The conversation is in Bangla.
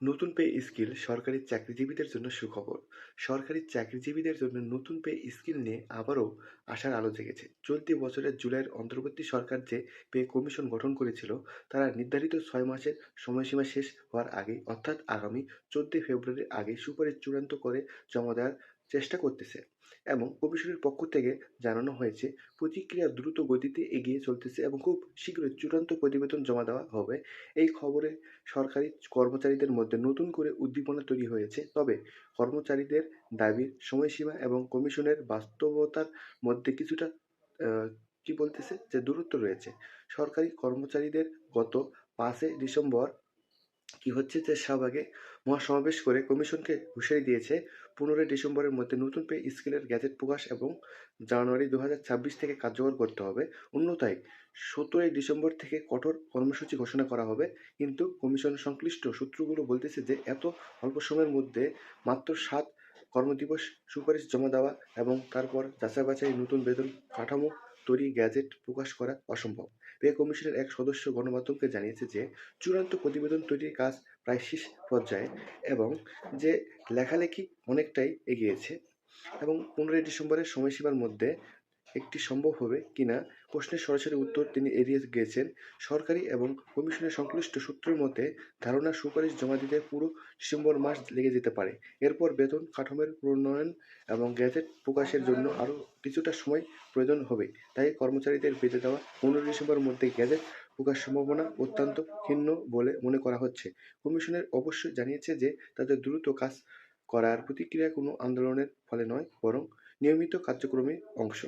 নতুন পে স্কিল সরকারি চাকরিজীবীদের জন্য সুখবর। সরকারি চাকরিজীবীদের জন্য নতুন পে স্কিল নিয়ে আবারও আশার আলো জেগেছে। চলতি বছরের জুলাইয়ের অন্তর্বর্তী সরকার যে পে কমিশন গঠন করেছিল, তারা নির্ধারিত ছয় মাসের সময়সীমা শেষ হওয়ার আগে অর্থাৎ আগামী চোদ্দই ফেব্রুয়ারির আগে সুপারিশ চূড়ান্ত করে জমা দেওয়ার চেষ্টা করতেছে এবং কমিশনের পক্ষ থেকে জানানো হয়েছে, প্রতিক্রিয়া দ্রুত গতিতে এগিয়ে চলতেছে এবং খুব শীঘ্রই চূড়ান্ত প্রতিবেদন জমা দেওয়া হবে। এই খবরে সরকারি কর্মচারীদের মধ্যে নতুন করে উদ্দীপনা তৈরি হয়েছে, তবে কর্মচারীদের দাবির সময়সীমা এবং কমিশনের বাস্তবতার মধ্যে কিছুটা কি বলতেছে, যে দূরত্ব রয়েছে। সরকারি কর্মচারীদের গত পাঁচই ডিসেম্বর কি হচ্ছে যে শাহবাগে মহাসমাবেশ করে কমিশনকে হুঁশিয়ারি দিয়েছে পনেরোই ডিসেম্বরের মধ্যে নতুন পে স্কেলের গ্যাজেট প্রকাশ এবং জানুয়ারি দু থেকে কার্যকর করতে হবে। অন্যথায় সতেরোই ডিসেম্বর থেকে কঠোর কর্মসূচি ঘোষণা করা হবে। কিন্তু কমিশন সংশ্লিষ্ট সূত্রগুলো বলতেছে যে এত অল্প সময়ের মধ্যে মাত্র সাত কর্মদিবস সুপারিশ জমা দেওয়া এবং তারপর যাচাই বাছাই নতুন বেতন কাঠামো তৈরি গ্যাজেট প্রকাশ করা অসম্ভব। পে কমিশনের এক সদস্য গণমাধ্যমকে জানিয়েছে যে, চূড়ান্ত প্রতিবেদন তৈরির কাজ প্রায় শেষ পর্যায়ে এবং যে লেখালেখি অনেকটাই এগিয়েছে এবং পনেরোই ডিসেম্বরের সময়সীমার মধ্যে একটি সম্ভব হবে কিনা প্রশ্নের সরাসরি উত্তর তিনি এড়িয়ে গিয়েছেন সরকারি এবং কমিশনের সংশ্লিষ্ট সূত্রের মতে ধারণা সুপারিশ জমা দিতে পুরো ডিসেম্বর মাস লেগে যেতে পারে। এরপর বেতন, কাঠামোর প্রণয়ন এবং গ্যাজেট প্রকাশের জন্য আরও কিছুটা সময় প্রয়োজন হবে। তাই কর্মচারীদের বেঁধে দেওয়া পনেরো ডিসেম্বরের মধ্যে গ্যাজেট প্রকাশ সম্ভাবনা অত্যন্ত ক্ষীণ বলে মনে করা হচ্ছে। কমিশনের অবশ্যই জানিয়েছে যে, তাদের দ্রুত কাজ করার প্রতিক্রিয়া কোনো আন্দোলনের ফলে নয়, বরং নিয়মিত কার্যক্রমের অংশ।